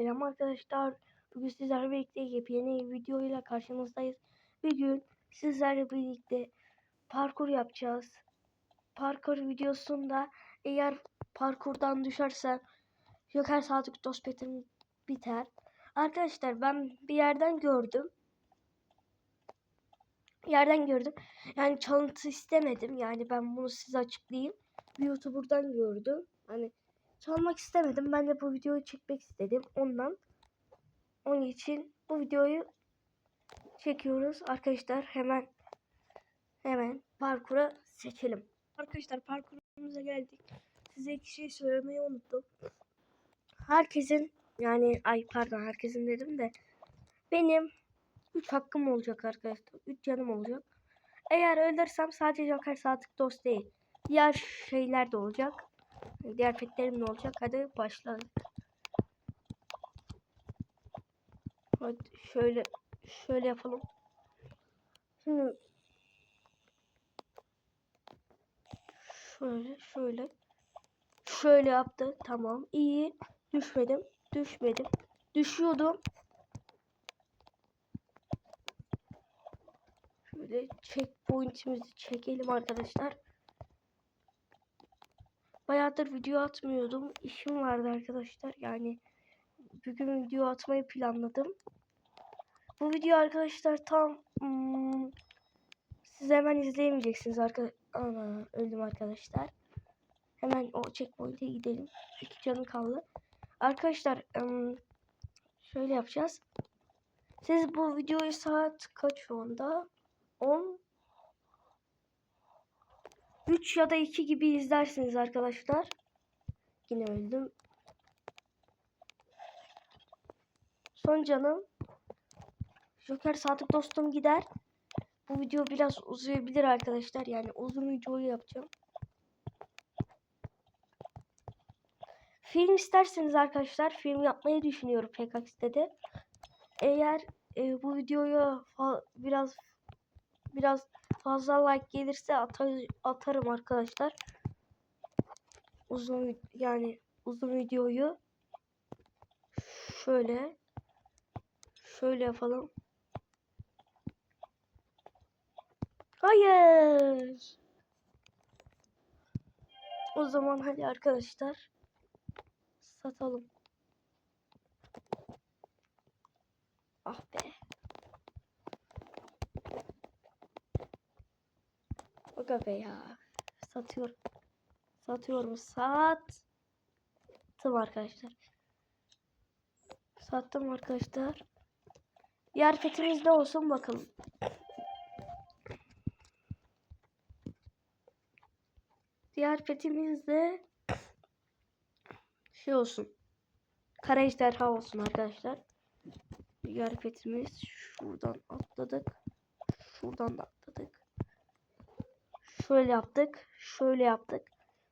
Selam arkadaşlar. Bugün sizlerle birlikte yepyeni videoyla karşınızdayız. Bugün sizlerle birlikte parkur yapacağız. Parkur videosunda eğer parkurdan düşersen Joker Sadık Dospet'im biter. Arkadaşlar ben bir yerden gördüm. Yerden gördüm. Yani çalıntı istemedim. Yani ben bunu size açıklayayım. Bir YouTuber'dan gördüm. Hani çalmak istemedim. Ben de bu videoyu çekmek istedim. Ondan onun için bu videoyu çekiyoruz. Arkadaşlar hemen hemen parkura seçelim. Arkadaşlar parkurumuza geldik. Size iki şey söylemeyi unuttum. Herkesin yani ay pardon herkesin dedim de benim 3 hakkım olacak arkadaşlar. 3 canım olacak. Eğer ölürsem sadece Joker Sadık Dost değil. Diğer şeyler de olacak. Diğer petlerim ne olacak? Hadi başlayalım. Hadi şöyle şöyle yapalım. Şimdi şöyle şöyle şöyle yaptı. Tamam. iyi. Düşmedim. Düşmedim. Düşüyordum. Şöyle checkpoint'imizi çekelim arkadaşlar. Bayağıdır video atmıyordum. İşim vardı arkadaşlar. Yani bugün video atmayı planladım. Bu video arkadaşlar tam hmm, siz hemen izleyemeyeceksiniz arkadaşlar. Öldüm arkadaşlar. Hemen o checkpoint'e gidelim. İki canım kaldı. Arkadaşlar hmm, şöyle yapacağız. Siz bu videoyu saat kaç şu anda? 10 3 ya da 2 gibi izlersiniz arkadaşlar. Yine öldüm. Son canım. Joker Sadık dostum gider. Bu video biraz uzayabilir arkadaşlar. Yani uzun videoyu yapacağım. Film isterseniz arkadaşlar film yapmayı düşünüyorum PKX'de de. Eğer e, bu videoya biraz biraz fazla like gelirse atar, atarım arkadaşlar. Uzun yani uzun videoyu şöyle şöyle yapalım. Hayır. O zaman hadi arkadaşlar satalım. Ah be. Be ya. Satıyorum. Satıyorum. Sattım arkadaşlar. Sattım arkadaşlar. Diğer petimiz ne olsun bakalım. Diğer petimiz de şey olsun. Kara ejderha olsun arkadaşlar. Diğer petimiz şuradan atladık. Şuradan da. Şöyle yaptık. Şöyle yaptık.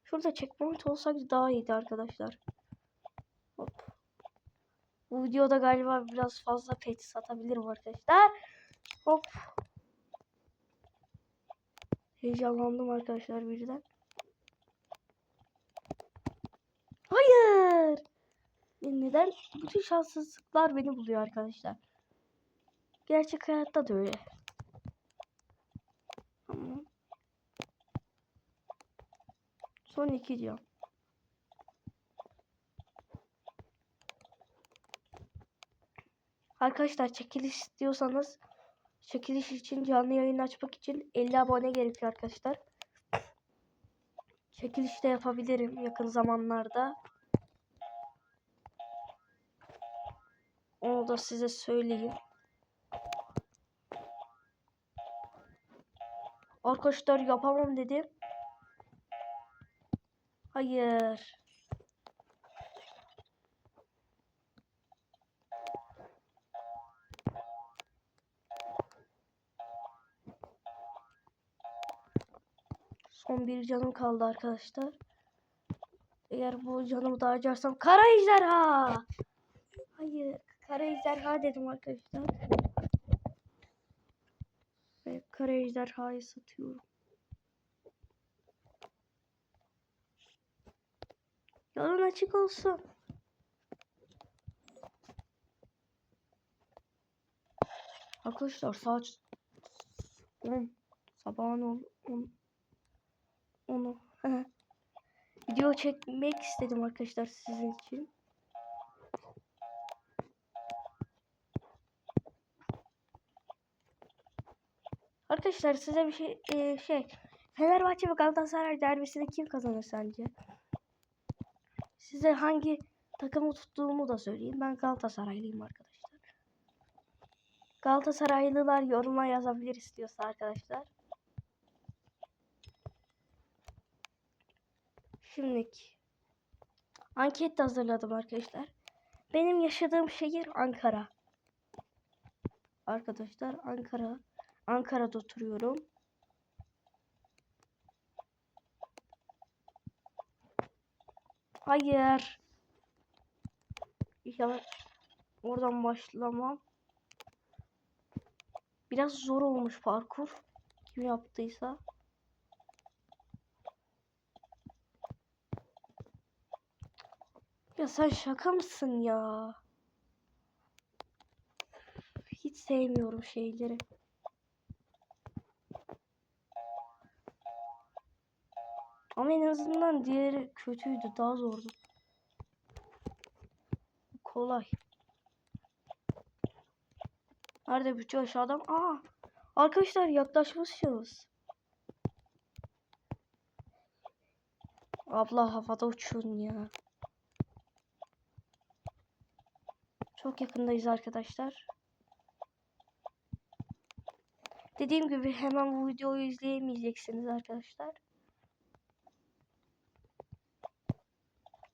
Şurada checkpoint olsaydı daha iyiydi arkadaşlar. Hop. Bu videoda galiba biraz fazla pet satabilirim arkadaşlar. Hop. Heyecanlandım arkadaşlar birden. Hayır. Neden? Bütün şanssızlıklar beni buluyor arkadaşlar. Gerçek hayatta da öyle. Son iki diyor. Arkadaşlar çekiliş istiyorsanız çekiliş için canlı yayın açmak için 50 abone gerekiyor arkadaşlar. Çekiliş de yapabilirim yakın zamanlarda. Onu da size söyleyeyim. Arkadaşlar yapamam dedim. Hayır. Son bir canım kaldı arkadaşlar. Eğer bu canımı da harcarsam kara ejderha. Hayır. Kara ejderha dedim arkadaşlar. Ve kara ejderhayı satıyorum. Yolun açık olsun. Arkadaşlar saat 10 sabahın ol 10 onu video çekmek istedim arkadaşlar sizin için. Arkadaşlar size bir şey e, şey Fenerbahçe ve Galatasaray derbisini kim kazanır sence? Size hangi takımı tuttuğumu da söyleyeyim. Ben Galatasaraylıyım arkadaşlar. Galatasaraylılar yoruma yazabilir istiyorsa arkadaşlar. Şimdilik anket de hazırladım arkadaşlar. Benim yaşadığım şehir Ankara. Arkadaşlar Ankara. Ankara'da oturuyorum. Hayır. İnşallah oradan başlamam. Biraz zor olmuş parkur. Kim yaptıysa. Ya sen şaka mısın ya? Hiç sevmiyorum şeyleri. Ama en azından diğeri kötüydü. Daha zordu. Kolay. Nerede bütçe aşağıdan? Aa! Arkadaşlar yaklaşmışız. Abla havada uçun ya. Çok yakındayız arkadaşlar. Dediğim gibi hemen bu videoyu izleyemeyeceksiniz arkadaşlar.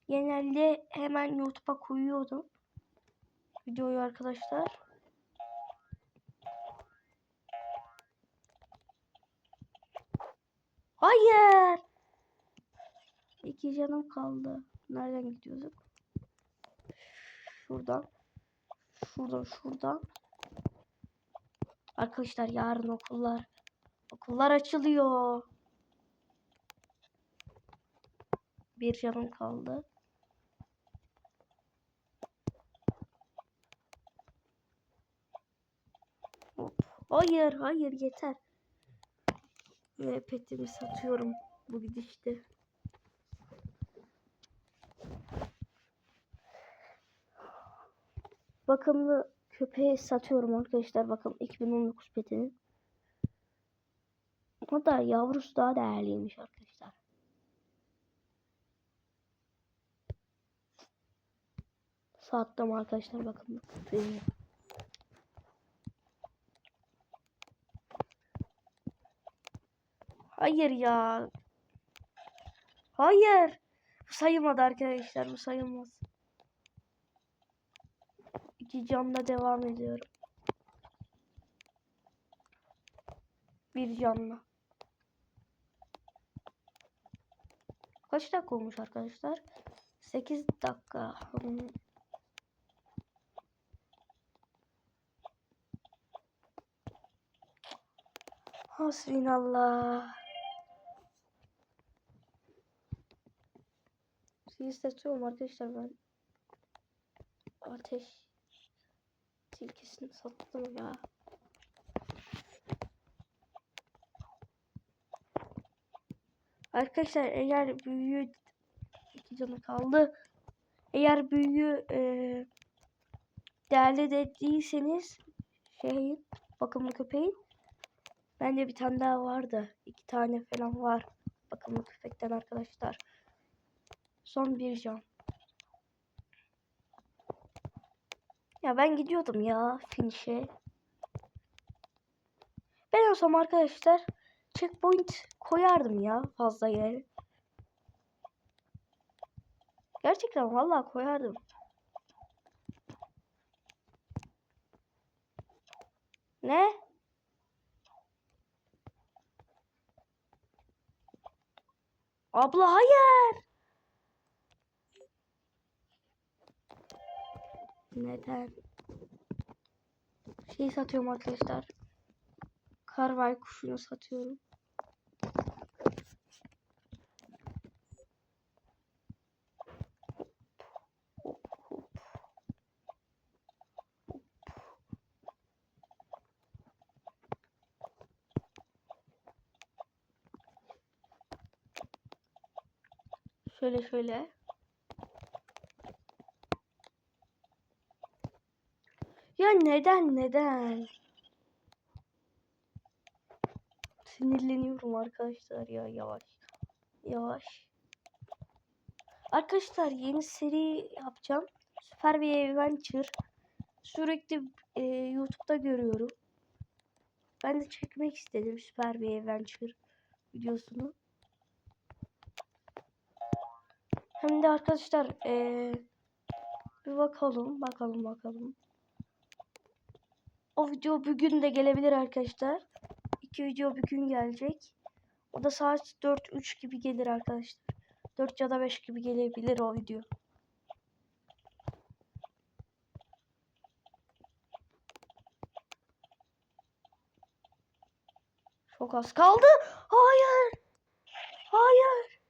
Genelde hemen YouTube'a koyuyordum. Videoyu arkadaşlar. Hayır. İki canım kaldı. Nereden gidiyorduk? Şuradan. Şuradan şuradan. Arkadaşlar yarın okullar. Okullar açılıyor. Bir canım kaldı. Hop. Hayır hayır yeter. Ve satıyorum bu gidişte. Bakımlı köpeği satıyorum arkadaşlar. Bakın 2019 petini. Da yavrusu daha değerliymiş arkadaşlar. Sattım arkadaşlar bakın köpeği. Hayır ya. Hayır. Bu sayılmadı arkadaşlar. Bu sayılmaz. İki canla devam ediyorum. Bir canla. Kaç dakika olmuş arkadaşlar? 8 dakika. Hasbinallah. Sizi satıyorum arkadaşlar ben. Ateş tilkisini sattım ya. Arkadaşlar eğer büyüğü iki canı kaldı. Eğer büyüğü e, değerli de değilseniz şeyin bakımlı köpeğin bende bir tane daha vardı. iki tane falan var bakımlı köpekten arkadaşlar. Son bir can. Ya ben gidiyordum ya finish'e. Ben olsam arkadaşlar checkpoint koyardım ya fazla yer. Gerçekten vallahi koyardım. Ne? Abla hayır. Neden? Şey satıyorum arkadaşlar. Karvay kuşunu satıyorum. Şöyle şöyle. Neden neden? Sinirleniyorum arkadaşlar ya yavaş. Yavaş. Arkadaşlar yeni seri yapacağım. Süper bir adventure. Sürekli e, YouTube'da görüyorum. Ben de çekmek istedim süper bir adventure videosunu. Hem de arkadaşlar e, bir bakalım bakalım bakalım. O video bugün de gelebilir arkadaşlar. İki video bugün gelecek. O da saat 4-3 gibi gelir arkadaşlar. 4 ya da 5 gibi gelebilir o video. Çok az kaldı. Hayır. Hayır.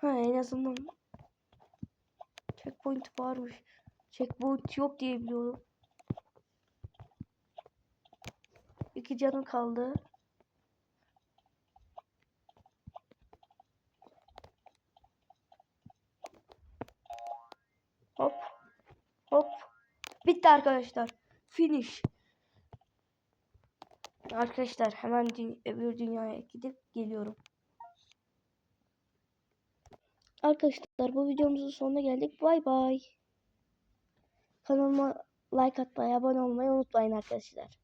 Ha en azından checkpoint varmış. Checkpoint yok diye biliyorum. İki canım kaldı. Hop. Hop. Bitti arkadaşlar. Finish. Arkadaşlar hemen dü öbür dünyaya gidip geliyorum. Arkadaşlar bu videomuzun sonuna geldik. Bay bay. Kanalıma like atmayı, abone olmayı unutmayın arkadaşlar.